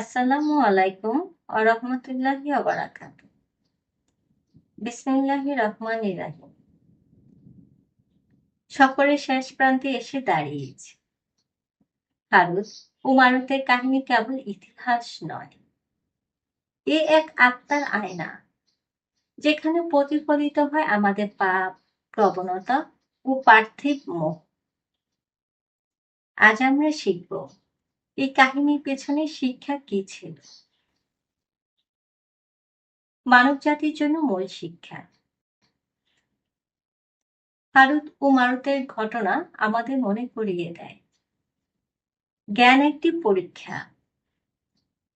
আসসালামু আলাইকুম ওয়া রাহমাতুল্লাহি ওয়া বারাকাতুহু। বিসমিল্লাহির রহমানির সফরের শেষ প্রান্তে এসে দাঁড়িয়েছি। হারুত ও মারুতের কাহিনী কেবল ইতিহাস নয়। এ এক আত্মার আয়না, যেখানে প্রতিফলিত হয় আমাদের পাপ, প্রবণতা ও পার্থিব মোহ। আজ আমরা শিখব এই কাহিনীর পেছনে শিক্ষা কি ছিল? মানব জাতির জন্য মূল শিক্ষা। হারুত ও মারুতের ঘটনা আমাদের মনে করিয়ে দেয়। জ্ঞান একটি পরীক্ষা,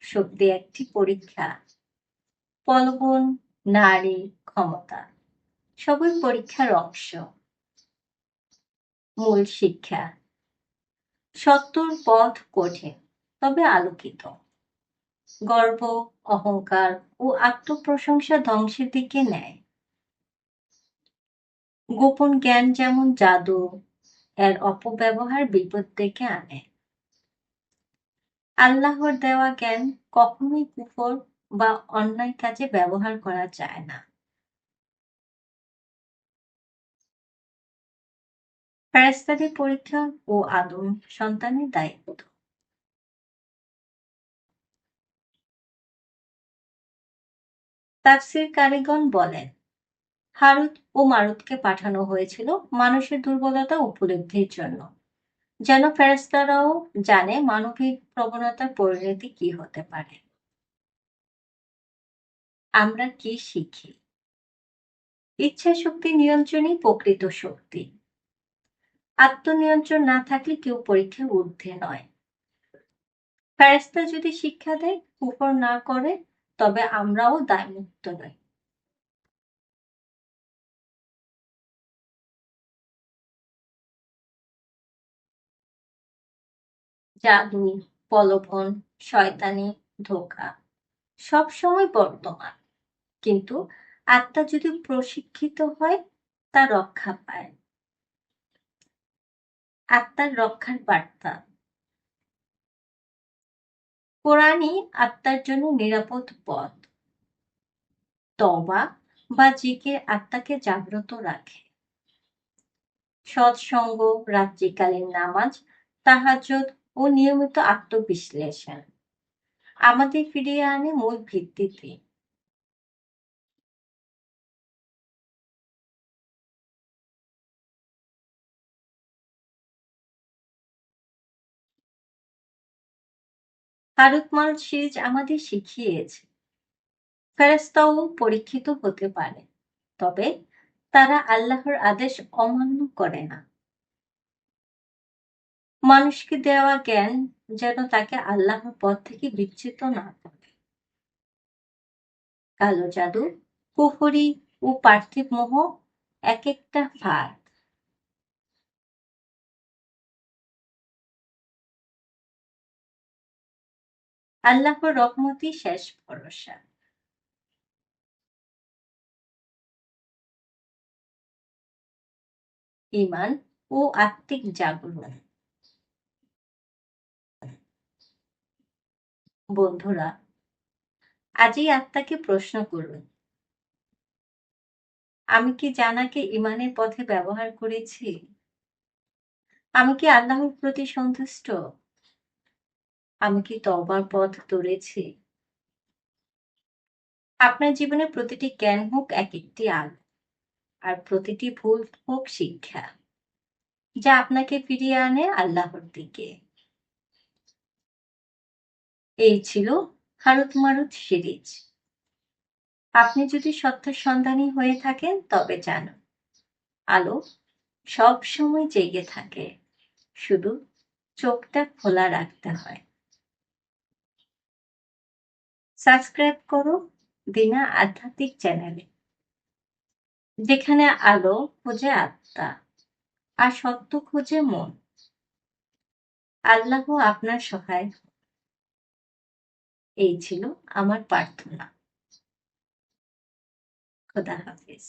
শক্তি একটি পরীক্ষা পলবন নারী, ক্ষমতা সবই পরীক্ষার অংশ। মূল শিক্ষা। সত্যর পথ কঠিন তবে আলোকিত। গর্ব, অহংকার ও আত্মপ্রশংসা ধ্বংসের দিকে নেয়। গোপন জ্ঞান যেমন জাদু, এর অপব্যবহার বিপদ ডেকে আনে। আল্লাহর দেওয়া জ্ঞান কখনোই কুফর বা অন্যায় কাজে ব্যবহার করা যায় না। ফেরেস্তাদের পরীক্ষা ও আদম সন্তানের দায়িত্ব। তাফসির কারিগণ বলেন হারুত ও মারুতকে পাঠানো হয়েছিল মানুষের দুর্বলতা উপলব্ধির জন্য। যেন ফেরেস্তারাও জানে মানবিক প্রবণতার পরিণতি কি হতে পারে। আমরা কি শিখি? ইচ্ছা শক্তি নিয়ন্ত্রণই প্রকৃত শক্তি। আত্মনিয়ন্ত্রণ না থাকলে কেউ পরীক্ষার ঊর্ধ্বে নয়। ফেরেস্তা যদি শিক্ষা দেয়, কুফর না করে, তবে আমরাও দায়মুক্ত নই। জাদু প্রলোভন শয়তানি, ধোকা সব সময় বর্তমান। কিন্তু আত্মা যদি প্রশিক্ষিত হয়, তা রক্ষা পায় আত্মার রক্ষার বার্তা। কোরআনই আত্মার জন্য নিরাপদ পথ। তবা বা জিকে আত্মাকে জাগ্রত রাখে। সৎসঙ্গ, রাত্রিকালীন নামাজ তাহাজত ও নিয়মিত আত্মবিশ্লেষণ। আমাদের ফিরিয়ে আনে মূল ভিত্তিতে। হারুতমাল সিরিজ আমাদের শিখিয়েছে। ফেরেস্তাও পরীক্ষিত হতে পারে, তবে তারা আল্লাহর আদেশ অমান্য করে না। মানুষকে দেওয়া জ্ঞান যেন তাকে আল্লাহর পথ থেকে বিচ্যুত না করে। কালো জাদু কুফরি ও পার্থিব মোহ এক একটা ফাঁদ আল্লাহর রহমতই শেষ ভরসা। ইমান ও আত্মিক জাগরণ। বন্ধুরা, আজই আত্মাকে প্রশ্ন করুন, আমি কি জানাকে ইমানের পথে ব্যবহার করেছি? আমি কি আল্লাহর প্রতি সন্তুষ্ট? আমি কি তবার পথ ধরেছি। আপনার জীবনে প্রতিটি জ্ঞান হোক এক একটি আলো, আর প্রতিটি ভুল হোক শিক্ষা, যা আপনাকে ফিরিয়ে আনে আল্লাহর দিকে। এই ছিল হারুত মারুত সিরিজ। আপনি যদি সত্যের সন্ধানী হয়ে থাকেন, তবে জানুন আলো সব সময় জেগে থাকে, শুধু চোখটা খোলা রাখতে হয়। সাবস্ক্রাইব করো দিনা আধ্যাত্মিক চ্যানেলে। যেখানে আলো খোঁজে আত্মা আর সত্য খোঁজে মন। আল্লাহ আপনার সহায়। এই ছিল আমার প্রার্থনা। খোদা হাফিজ।